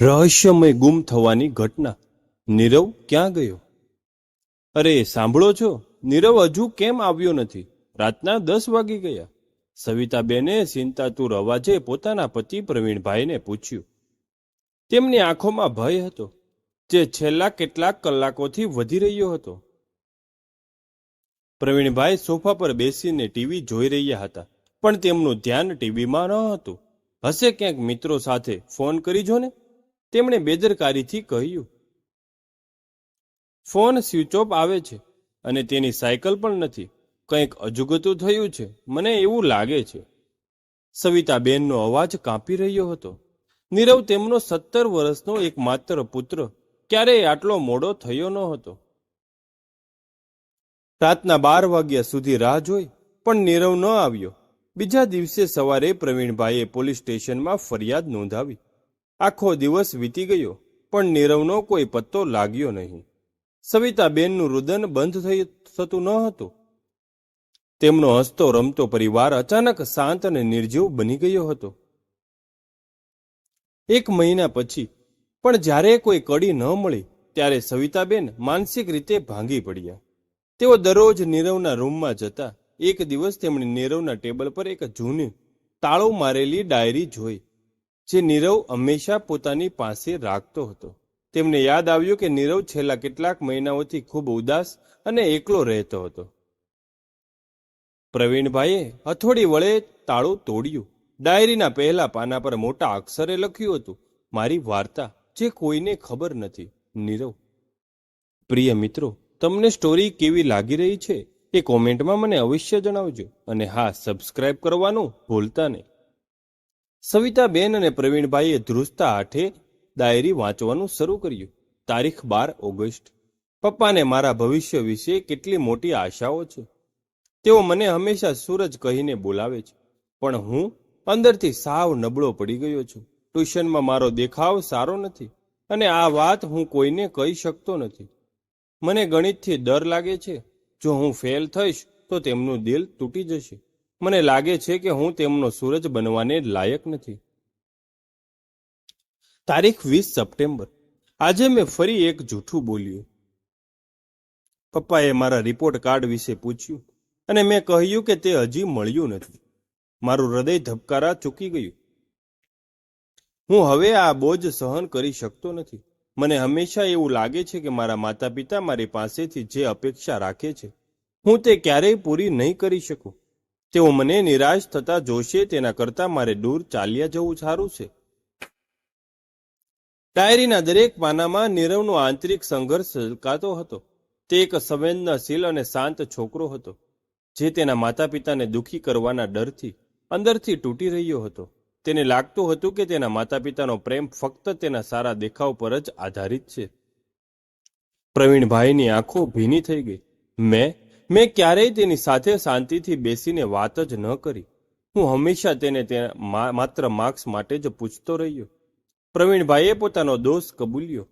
રહસ્યમય ગુમ થવાની ઘટના. નીરવ ક્યાં ગયો? અરે, સાંભળો છો? નીરવ હજુ કેમ આવ્યો નથી? રાતના દસ વાગી ગયા. સવિતાબેને ચિંતાતુર અવાજે પોતાના પતિ પ્રવીણભાઈને પૂછ્યું. તેમની આંખોમાં ભય હતો, જે છેલ્લા કેટલાક કલાકોથી વધી રહ્યો હતો. પ્રવીણભાઈ સોફા પર બેસીને ટીવી જોઈ રહ્યા હતા, પણ તેમનું ધ્યાન ટીવીમાં ન હતું. હશે ક્યાંક મિત્રો સાથે ફોન કરી જો ને તેમણે બેદરકારીથી કહ્યું, ફોન સ્વિચ ઓફ આવે છે અને તેની સાયકલ પણ નથી. કંઈક અજુગતું થયું છે. મને એવું લાગે છે. સવિતાબેનનો અવાજ કાંપી રહ્યો હતો. નીરવ તેમનો સત્તર વર્ષનો એકમાત્ર પુત્ર. ક્યારેય આટલો મોડો થયો ન હતો. રાતના બાર વાગ્યા સુધી રાહ જોઈ, પણ નીરવ ન આવ્યો. બીજા દિવસે સવારે પ્રવીણભાઈએ પોલીસ સ્ટેશનમાં ફરિયાદ નોંધાવી. આખો દિવસ વીતી ગયો, પણ નીરવનો કોઈ પત્તો લાગ્યો નહીં. સવિતાબેનનું રુદન બંધ થઈ થતું ન હતું. તેમનો હસતો રમતો પરિવાર અચાનક શાંત અને નિર્જીવ બની ગયો હતો. એક મહિના પછી, પણ જ્યારે કોઈ કડી ન મળી, ત્યારે સવિતાબેન માનસિક રીતે ભાંગી પડ્યા. તેઓ દરરોજ નીરવના રૂમમાં જતા, એક દિવસ તેમણે નીરવના ટેબલ પર એક જૂની, તાળું મારેલી ડાયરી જોઈ. જે નીરવ હંમેશા પોતાની પાસે રાખતો હતો. તેમને યાદ આવ્યું કે નીરવ છેલ્લા કેટલાક મહિનાઓથી ખૂબ ઉદાસ અને એકલો રહેતો હતો. પ્રવીણભાઈએ હથોડી વડે તાળું તોડ્યું. ડાયરીના પહેલા પાના પર મોટા અક્ષરે લખ્યું હતું, મારી વાર્તા, જે કોઈને ખબર નથી. નીરવ. પ્રિય મિત્રો, તમને સ્ટોરી કેવી લાગી રહી છે? એ કોમેન્ટમાં મને અવશ્ય જણાવજો અને હા, સબસ્ક્રાઇબ કરવાનું ભૂલતા નહીં. સવિતાબેન અને પ્રવીણભાઈએ ધ્રુજતા હાથે ડાયરી વાંચવાનું શરૂ કર્યું. તારીખ બાર ઓગસ્ટ. પપ્પાને મારા ભવિષ્ય વિશે કેટલી મોટી આશાઓ છે. તેઓ મને હંમેશા સૂરજ કહીને બોલાવે છે. પણ હું અંદરથી સાવ નબળો પડી ગયો છું. ટ્યુશનમાં મારો દેખાવ સારો નથી અને આ વાત હું કોઈને કહી શકતો નથી. મને ગણિતથી ડર લાગે છે. જો હું ફેલ થઈશ તો તેમનું દિલ તૂટી જશે. મને લાગે છે કે હું તેમનો સૂરજ બનવાને લાયક નથી. તારીખ વીસ સપ્ટેમ્બર. આજે મેં ફરી એક જૂઠું બોલ્યું. પપ્પાએ મારા રિપોર્ટ કાર્ડ વિશે પૂછ્યું અને મેં કહ્યું કે તે હજી મળ્યું નથી. મારું હૃદય ધબકારા ચૂકી ગયું. હું હવે આ બોજ સહન કરી શકતો નથી. મને હંમેશા એવું લાગે છે કે મારા માતા પિતા મારી પાસેથી જે અપેક્ષા રાખે છે, હું તે ક્યારેય પૂરી નહીં કરી શકું. તેઓ મને નિરાશ થતા જોશે, તેના કરતાં મારે દૂર ચાલ્યા જવું સારું છે. ડાયરીના દરેક પાનામાં નીરવનો આંતરિક સંઘર્ષ ઝલકાતો હતો. તે એક સંવેદનશીલ અને શાંત છોકરો હતો, જે તેના માતા પિતાને દુખી કરવાના ડરથી અંદરથી તૂટી રહ્યો હતો. તેને લાગતું હતું કે તેના માતા પિતાનો પ્રેમ ફક્ત તેના સારા દેખાવ પર જ આધારિત છે. પ્રવીણભાઈની આંખો ભીની થઈ ગઈ. મેં મેં ક્યારેય તેની સાથે શાંતિથી બેસીને વાત જ ન કરી. હું હંમેશા તેને માત્ર માર્ક્સ માટે જ પૂછતો રહ્યો. પ્રવીણભાઈએ પોતાનો દોષ કબૂલ્યો.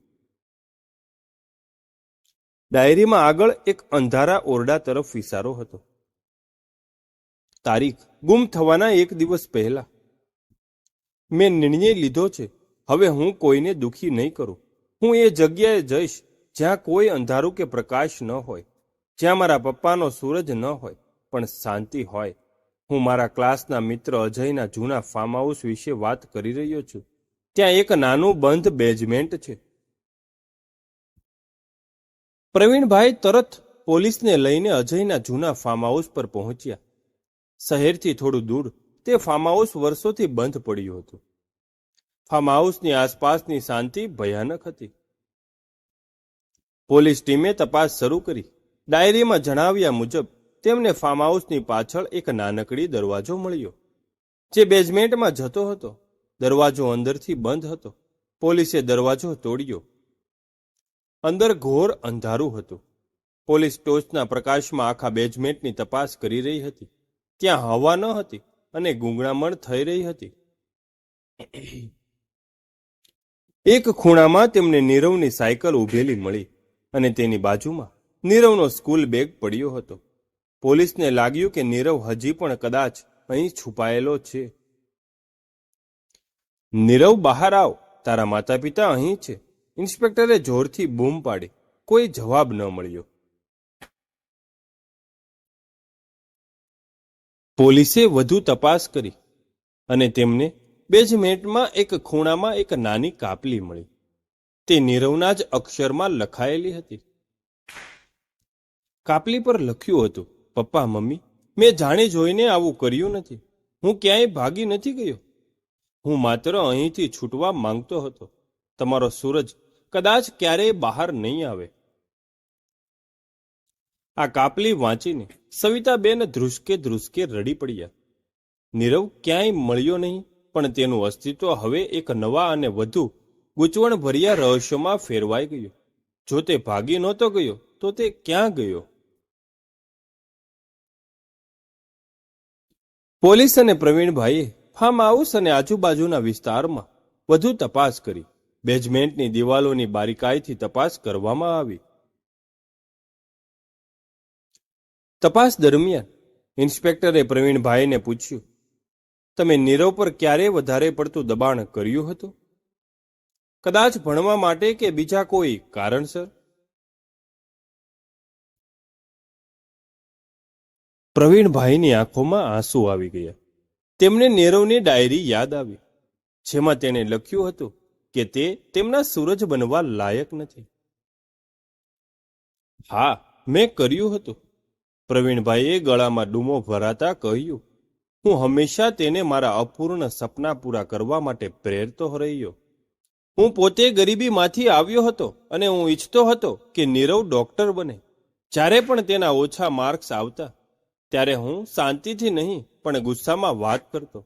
ડાયરીમાં આગળ એક અંધારા ઓરડા તરફ વિસારો હતો. તારીખ. ગુમ થવાના એક દિવસ પહેલા. મેં નિર્ણય લીધો છે. હવે હું કોઈને દુખી નહીં કરું. હું એ જગ્યાએ જઈશ જ્યાં કોઈ અંધારું કે પ્રકાશ ન હોય. જ્યાં મારા પપ્પાનો સૂરજ ન હોય, પણ શાંતિ હોય. હું મારા ક્લાસના મિત્ર અજયના જૂના ફાર્મ હાઉસ વિશે વાત કરી રહ્યો છું. ત્યાં એક નાનું બંધ બેઝમેન્ટ છે. પ્રવીણભાઈ તરત પોલીસને લઈને અજયના જૂના ફાર્મ હાઉસ પર પહોંચ્યા. શહેરથી થોડું દૂર, તે ફાર્મ હાઉસ વર્ષોથી બંધ પડ્યું હતું. ફાર્મ હાઉસની આસપાસની શાંતિ ભયાનક હતી. પોલીસ ટીમે તપાસ શરૂ કરી. ડાયરીમાં જણાવ્યા મુજબ, તેમને ફાર્મ હાઉસની પાછળ એક નાનકડી દરવાજો મળ્યો, જે બેઝમેન્ટમાં જતો હતો. દરવાજો અંદરથી બંધ હતો. પોલીસે દરવાજો તોડ્યો. અંદર ઘોર અંધારું હતું. પોલીસ ટોચના પ્રકાશમાં આખા બેઝમેન્ટની તપાસ કરી રહી હતી. ત્યાં હવા ન હતી અને ગુંગળામણ થઈ રહી હતી. એક ખૂણામાં તેમને નીરવની સાયકલ ઊભેલી મળી અને તેની બાજુમાં નીરવનો સ્કૂલ બેગ પડ્યો હતો. પોલીસને લાગ્યું કે નીરવ હજી પણ કદાચ અહીં છુપાયેલો છે. નીરવ, બહાર આવ. તારા માતા પિતા અહીં છે. ઇન્સ્પેક્ટરે જોરથી બૂમ પાડી. કોઈ જવાબ ન મળ્યો. પોલીસે વધુ તપાસ કરી અને તેમને બેઝમેન્ટમાં એક ખૂણામાં એક નાની કાપલી મળી. તે નીરવના જ અક્ષરમાં લખાયેલી હતી. કાપલી પર લખ્યું હતું, પપ્પા, મમ્મી, મેં જાણી જોઈને આવું કર્યું નથી. હું ક્યાંય ભાગી નથી ગયો. હું માત્ર અહીંથી છૂટવા માંગતો હતો. તમારો સૂરજ કદાચ ક્યારેય બહાર નહીં આવે. આ કાપલી વાંચીને સવિતાબેન ધ્રુસકે ધ્રુસકે રડી પડ્યા. નીરવ, ક્યાંય મળ્યો નહીં, પણ તેનું અસ્તિત્વ હવે એક નવા અને વધુ ગૂંચવણભર્યા રહસ્યમાં ફેરવાઈ ગયું. જો તે ભાગી નહોતો ગયો, તો તે ક્યાં ગયો? પોલીસ અને પ્રવીણભાઈએ ફાર્મ હાઉસ અને આજુબાજુના વિસ્તારમાં વધુ તપાસ કરી. બેઝમેન્ટની દિવાલોની બારીકાઈથી તપાસ કરવામાં આવી. તપાસ દરમિયાન ઇન્સ્પેક્ટરે પ્રવીણભાઈને પૂછ્યું, તમે નીરવ પર ક્યારે વધારે પડતું દબાણ કર્યું હતું? કદાચ ભણવા માટે કે બીજા કોઈ કારણસર? પ્રવીણભાઈની આંખોમાં આંસુ આવી ગયા. તેમને નીરવની ડાયરી યાદ આવી, જેમાં તેણે લખ્યું હતું કે તે તેમના સૂરજ બનવા લાયક નથી. હા, મેં કર્યું હતું. પ્રવીણભાઈએ ગળામાં ડૂમો ભરાતા કહ્યું, હું હંમેશા તેને મારા અપૂર્ણ સપના પૂરા કરવા માટે પ્રેરતો રહ્યો. હું પોતે ગરીબીમાંથી આવ્યો હતો અને હું ઈચ્છતો હતો કે નીરવ ડોક્ટર બને. જ્યારે પણ તેના ઓછા માર્ક્સ આવતા ત્યારે હું શાંતિથી નહીં, પણ ગુસ્સામાં વાત કરતો.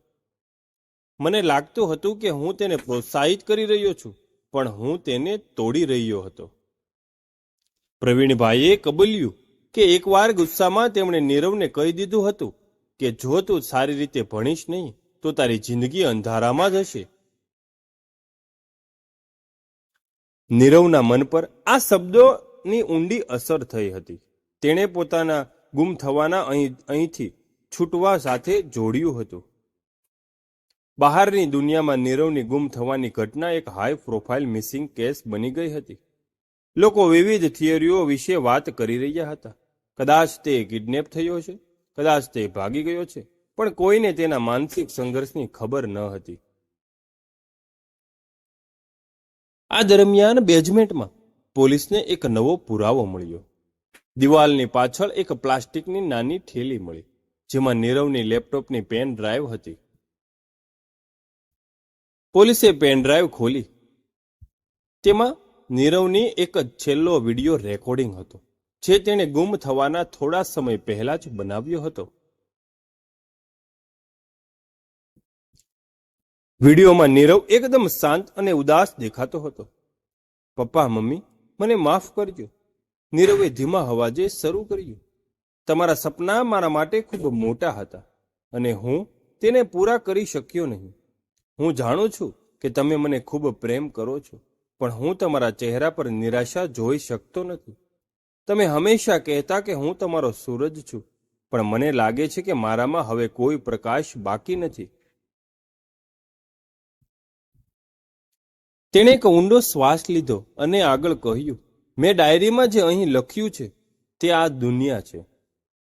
મને લાગતું હતું કે હું તેને પ્રોત્સાહિત કરી રહ્યો છું, પણ હું તેને તોડી રહ્યો હતો. પ્રવીણભાઈએ કબૂલ્યું કે એકવાર ગુસ્સામાં તેમણે નીરવને કહી દીધું હતું કે જો તું સારી રીતે ભણીશ નહીં, તો તારી જિંદગી અંધારામાં જ હશે. નીરવના મન પર આ શબ્દોની ઊંડી અસર થઈ હતી. તેણે પોતાના ગુમ થવાના અહીં, અહીંથી છૂટવા સાથે જોડ્યું હતું. બહારની દુનિયામાં નીરવની ગુમ થવાની ઘટના એક હાઈ પ્રોફાઇલ મિસિંગ કેસ બની ગઈ હતી. લોકો વિવિધ થિયરીઓ વિશે વાત કરી રહ્યા હતા. કદાચ તે કિડનેપ થયો છે, કદાચ તે ભાગી ગયો છે, પણ કોઈને તેના માનસિક સંઘર્ષની ખબર ન હતી. આ દરમિયાન બેઝમેન્ટમાં પોલીસને એક નવો પુરાવો મળ્યો. દિવાલની પાછળ એક પ્લાસ્ટિકની નાની થેલી મળી, જેમાં નીરવની લેપટોપની પેન ડ્રાઈવ હતી. પોલીસે પેન ડ્રાઈવ ખોલી. તેમાં નીરવની એક છેલ્લો વીડિયો રેકોર્ડિંગ હતો, જે તેણે ગુમ થવાના થોડા સમય પહેલા જ બનાવ્યો હતો. વિડીયોમાં નીરવ એકદમ શાંત અને ઉદાસ દેખાતો હતો. પપ્પા, મમ્મી, મને માફ કરજો. નીરવે ધીમા અવાજે શરૂ કર્યું. તમારા સપના મારા માટે ખૂબ મોટા હતા અને હું તેને પૂરા કરી શક્યો નહીં. હું જાણું છું કે તમે મને ખૂબ પ્રેમ કરો છો, પણ હું તમારા ચહેરા પર નિરાશા જોઈ શકતો નથી. તમે હંમેશા કહેતા કે હું તમારો સૂરજ છું, પણ મને લાગે છે કે મારામાં હવે કોઈ પ્રકાશ બાકી નથી. તેણે એક ઊંડો શ્વાસ લીધો અને આગળ કહ્યું મેં ડાયરીમાં જે અહીં લખ્યું છે, તે આ દુનિયા છે.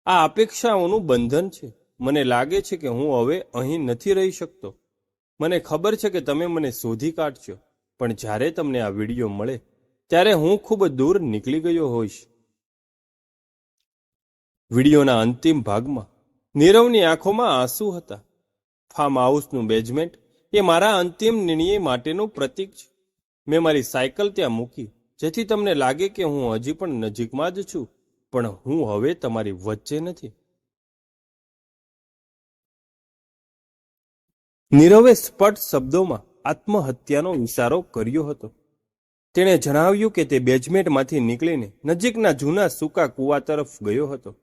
આ અપેક્ષાઓનું બંધન છે. મને લાગે છે કે હું હવે અહીં નથી રહી શકતો. મને ખબર છે કે તમે મને શોધી કાઢશો, પણ જ્યારે તમને આ વીડિયો મળે, ત્યારે હું ખૂબ દૂર નીકળી ગયો હોઈશ. વિડીયોના અંતિમ ભાગમાં નીરવની આંખોમાં આંસુ હતા. ફાર્મ હાઉસનું બેઝમેન્ટ એ મારા અંતિમ નિર્ણય માટેનું પ્રતીક છે. મેં મારી સાયકલ ત્યાં મૂકી. જેથી તમને લાગે કે હું હજી પણ નજીકમાં જ છું, પણ હું હવે તમારી વચ્ચે નથી. નીરવે સ્પષ્ટ શબ્દોમાં આત્મહત્યાનો ઇશારો કર્યો હતો. તેણે જણાવ્યું કે તે બેજમેટમાંથી નીકળીને નજીકના જૂના સૂકા કૂવા તરફ ગયો હતો.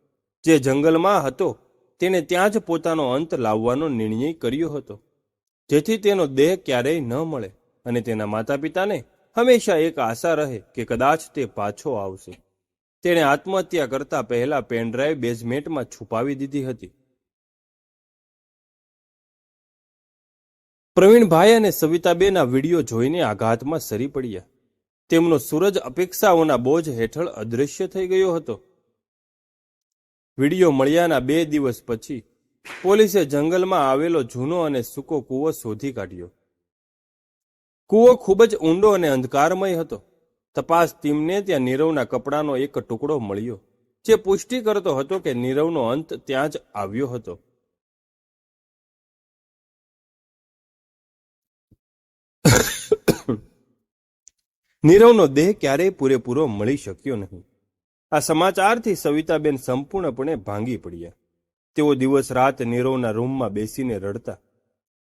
જે જંગલમાં હતો, તેણે ત્યાં જ પોતાનો અંત લાવવાનો નિર્ણય કર્યો હતો. જેથી તેનો દેહ ક્યારેય ન મળે અને તેના માતા પિતાને હંમેશા એક આશા રહે કે કદાચ તે પાછો આવશે. તેણે આત્મહત્યા કરતા પહેલા પેનડ્રાઈવ બેઝમેન્ટમાં છુપાવી દીધી હતી. પ્રવીણભાઈ અને સવિતાબેના વીડિયો જોઈને આઘાતમાં સરી પડ્યા. તેમનો સૂરજ અપેક્ષાઓના બોજ હેઠળ અદૃશ્ય થઈ ગયો હતો. વીડિયો મળ્યાના બે દિવસ પછી પોલીસે જંગલમાં આવેલો જૂનો અને સૂકો કૂવો શોધી કાઢ્યો. કૂવો ખૂબ જ ઊંડો અને અંધકારમય હતો. તપાસ ટીમને ત્યાં નીરવના કપડાનો એક ટુકડો મળ્યો, જે પુષ્ટિ કરતો હતો કે નીરવનો અંત ત્યાં જ આવ્યો હતો. નીરવનો દેહ ક્યારેય પૂરેપૂરો મળી શક્યો નહીં. આ સમાચારથી સવિતાબેન સંપૂર્ણપણે ભાંગી પડ્યા. તેઓ દિવસ રાત નીરવના રૂમમાં બેસીને રડતા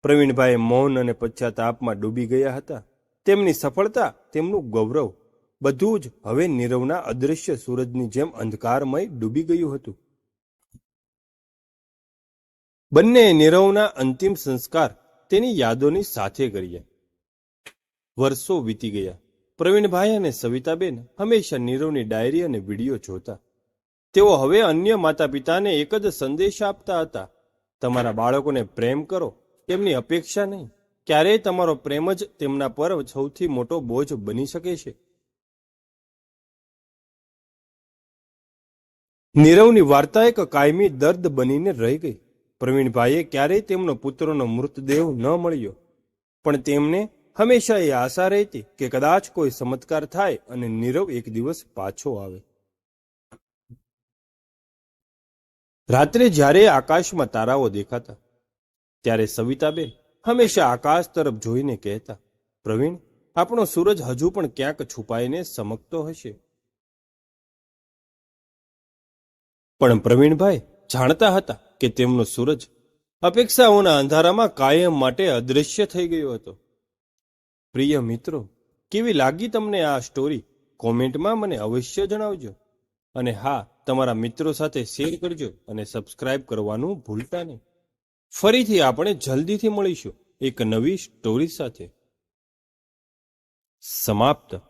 પ્રવીણભાઈ મૌન અને પશ્ચાતાપમાં ડૂબી ગયા હતા. તેમની સફળતા, તેમનું ગૌરવ, બધું જ હવે નીરવના અદૃશ્ય સૂરજની જેમ અંધકારમય ડૂબી ગયું હતું. બંને નીરવના અંતિમ સંસ્કાર તેની યાદોની સાથે કર્યા. વર્ષો વીતી ગયા. પ્રવીણભાઈ અને સવિતાબેન હંમેશા નીરવની ડાયરી અને વીડિયો જોતા. તેઓ હવે અન્ય માતા પિતાને એક જ સંદેશ આપતા હતા. તમારા બાળકોને પ્રેમ કરો તેમની અપેક્ષા નહીં. ક્યારેય તમારો પ્રેમ જ તેમના પર સૌથી મોટો બોજ બની શકે છે. નીરવની વાર્તા એક કાયમી દર્દ બનીને રહી ગઈ. પ્રવીણભાઈએ ક્યારેય તેમનો પુત્રનો મૃતદેહ ન મળ્યો. પણ તેમને હંમેશા એ આશા રહેતી કે કદાચ કોઈ ચમત્કાર થાય અને નીરવ એક દિવસ પાછો આવે. રાત્રે જ્યારે આકાશમાં તારાઓ દેખાતા ત્યારે સવિતાબેન હંમેશા આકાશ તરફ જોઈને કહેતા, પ્રવીણ, આપણો સૂરજ હજુ પણ ક્યાંક છુપાઈને સમકતો હશે. પણ પ્રવીણભાઈ જાણતા હતા કે તેમનો સૂરજ અપેક્ષાઓના અંધારામાં કાયમ માટે અદૃશ્ય થઈ ગયો હતો. પ્રિય મિત્રો, કેવી લાગી તમને આ સ્ટોરી કોમેન્ટમાં મને અવશ્ય જણાવજો. અને હા, તમારા મિત્રો સાથે શેર કરજો અને સબસ્ક્રાઇબ કરવાનું ભૂલતા નહીં. ફરીથી આપણે જલ્દીથી મળીશું એક નવી સ્ટોરી સાથે. સમાપ્ત.